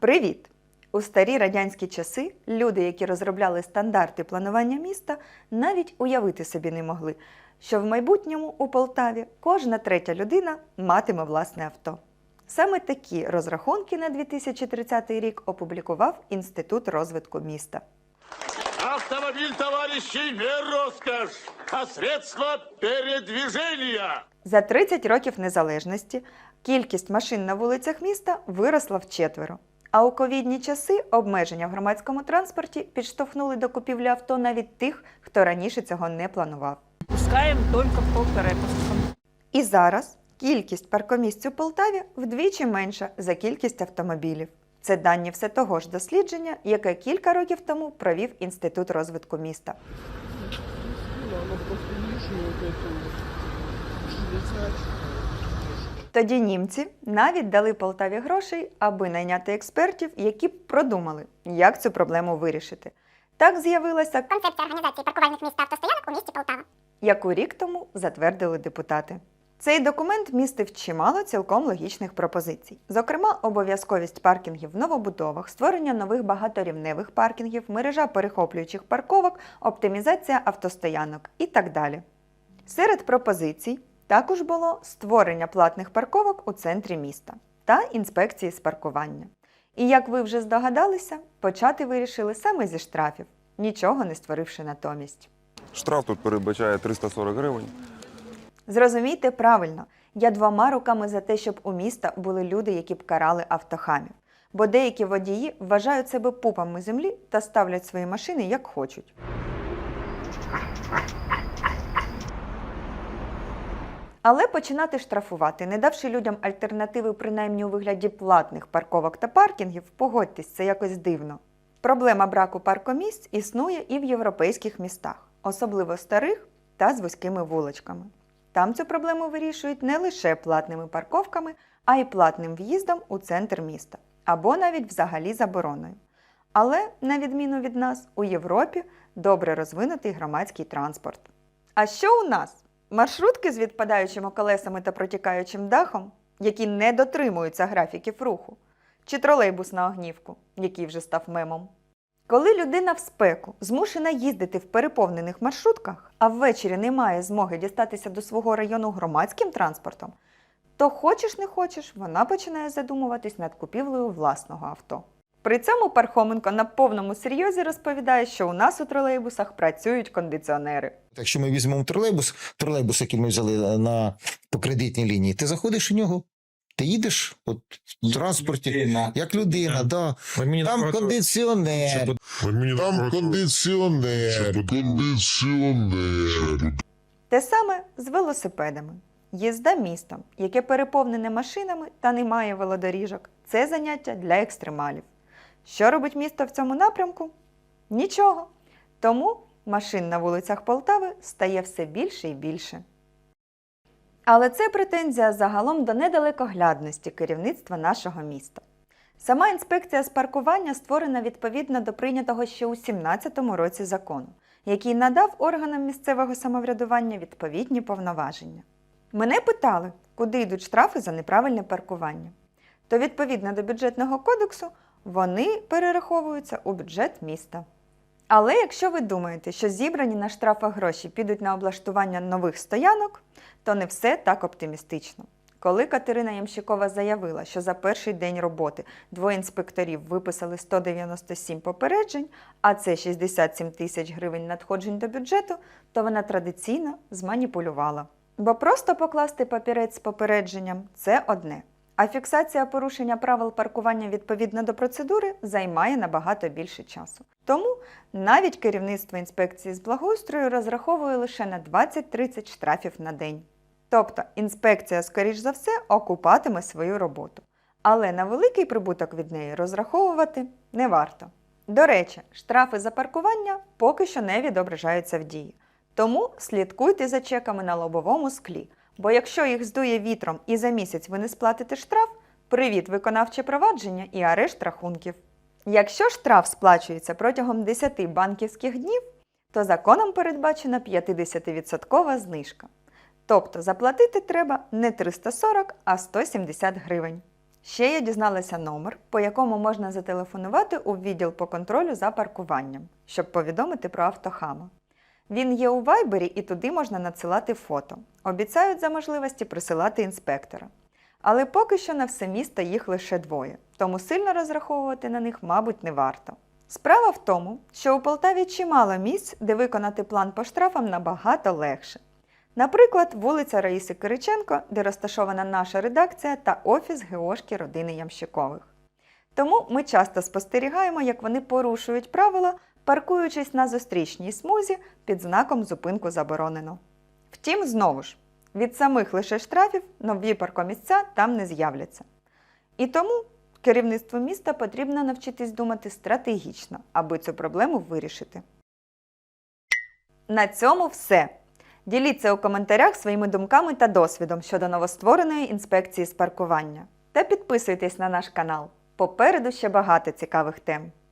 Привіт! У старі радянські часи люди, які розробляли стандарти планування міста, навіть уявити собі не могли, що в майбутньому у Полтаві кожна третя людина матиме власне авто. Саме такі розрахунки на 2030 рік опублікував Інститут розвитку міста. Автомобиль, товарищи, не роскошь, а средство передвижения. За 30 років незалежності кількість машин на вулицях міста виросла вчетверо. А у ковідні часи обмеження в громадському транспорті підштовхнули до купівлі авто навіть тих, хто раніше цього не планував. Пускаем только по перепускам. І зараз кількість паркомісць у Полтаві вдвічі менша за кількість автомобілів. Це дані все того ж дослідження, яке кілька років тому провів Інститут розвитку міста. Тоді німці навіть дали Полтаві грошей, аби найняти експертів, які б продумали, як цю проблему вирішити. Так з'явилася Концепція організації паркувальних місць та автостоянок у місті Полтава. яку рік тому затвердили депутати. Цей документ містив чимало цілком логічних пропозицій. Зокрема, обов'язковість паркінгів в новобудовах, створення нових багаторівневих паркінгів, мережа перехоплюючих парковок, оптимізація автостоянок і так далі. Серед пропозицій також було створення платних парковок у центрі міста та інспекції з паркування. І як ви вже здогадалися, почати вирішили саме зі штрафів, нічого не створивши натомість. Штраф тут передбачає 340 гривень. Зрозумійте правильно, я двома руками за те, щоб у міста були люди, які б карали автохамів. Бо деякі водії вважають себе пупами землі та ставлять свої машини як хочуть. Але починати штрафувати, не давши людям альтернативи принаймні у вигляді платних парковок та паркінгів, погодьтесь, це якось дивно. Проблема браку паркомісць існує і в європейських містах, особливо старих та з вузькими вуличками. Там цю проблему вирішують не лише платними парковками, а й платним в'їздом у центр міста або навіть взагалі забороною. Але, на відміну від нас, у Європі добре розвинутий громадський транспорт. А що у нас? Маршрутки з відпадаючими колесами та протікаючим дахом, які не дотримуються графіків руху, чи тролейбус на огнівку, який вже став мемом. Коли людина в спеку змушена їздити в переповнених маршрутках, а ввечері не має змоги дістатися до свого району громадським транспортом, то хочеш не хочеш, вона починає задумуватись над купівлею власного авто. При цьому Пархоменко на повному серйозі розповідає, що у нас у тролейбусах працюють кондиціонери. Якщо ми візьмемо тролейбус, тролейбус, який ми взяли на по кредитній лінії, ти заходиш у нього, ти їдеш от, в транспорті, як людина, да. там кондиціонер, Там кондиціонер, кондиціонер. Те саме з велосипедами. Їзда містом, яке переповнене машинами та не має велодоріжок, це заняття для екстремалів. Що робить місто в цьому напрямку? Нічого. Тому машин на вулицях Полтави стає все більше і більше. Але це претензія загалом до недалекоглядності керівництва нашого міста. Сама інспекція з паркування створена відповідно до прийнятого ще у 2017 році закону, який надав органам місцевого самоврядування відповідні повноваження. Мене питали, куди йдуть штрафи за неправильне паркування. То відповідно до бюджетного кодексу вони перераховуються у бюджет міста. Але якщо ви думаєте, що зібрані на штрафах гроші підуть на облаштування нових стоянок, то не все так оптимістично. Коли Катерина Ямщикова заявила, що за перший день роботи двоє інспекторів виписали 197 попереджень, а це 67 тисяч гривень надходжень до бюджету, то вона традиційно зманіпулювала. Бо просто покласти папірець з попередженням це одне. А фіксація порушення правил паркування відповідно до процедури займає набагато більше часу. Тому навіть керівництво інспекції з благоустрою розраховує лише на 20-30 штрафів на день. Тобто інспекція, скоріш за все, окупатиме свою роботу. Але на великий прибуток від неї розраховувати не варто. До речі, штрафи за паркування поки що не відображаються в дії. Тому слідкуйте за чеками на лобовому склі. Бо якщо їх здує вітром і за місяць ви не сплатите штраф, привіт виконавче провадження і арешт рахунків. Якщо штраф сплачується протягом 10 банківських днів, то законом передбачена 50% знижка. Тобто заплатити треба не 340, а 170 гривень. Ще я дізналася номер, по якому можна зателефонувати у відділ по контролю за паркуванням, щоб повідомити про автохама. Він є у вайбері і туди можна надсилати фото. Обіцяють за можливості присилати інспектора. Але поки що на все місто їх лише двоє, тому сильно розраховувати на них, мабуть, не варто. Справа в тому, що у Полтаві чимало місць, де виконати план по штрафам набагато легше. Наприклад, вулиця Раїси Кириченко, де розташована наша редакція та офіс ГОшки родини Ямщикових. Тому ми часто спостерігаємо, як вони порушують правила, паркуючись на зустрічній смузі під знаком зупинку заборонено. Втім, знову ж, від самих лише штрафів нові паркомісця там не з'являться. І тому керівництву міста потрібно навчитись думати стратегічно, аби цю проблему вирішити. На цьому все. Діліться у коментарях своїми думками та досвідом щодо новоствореної інспекції з паркування. Та підписуйтесь на наш канал. Попереду ще багато цікавих тем.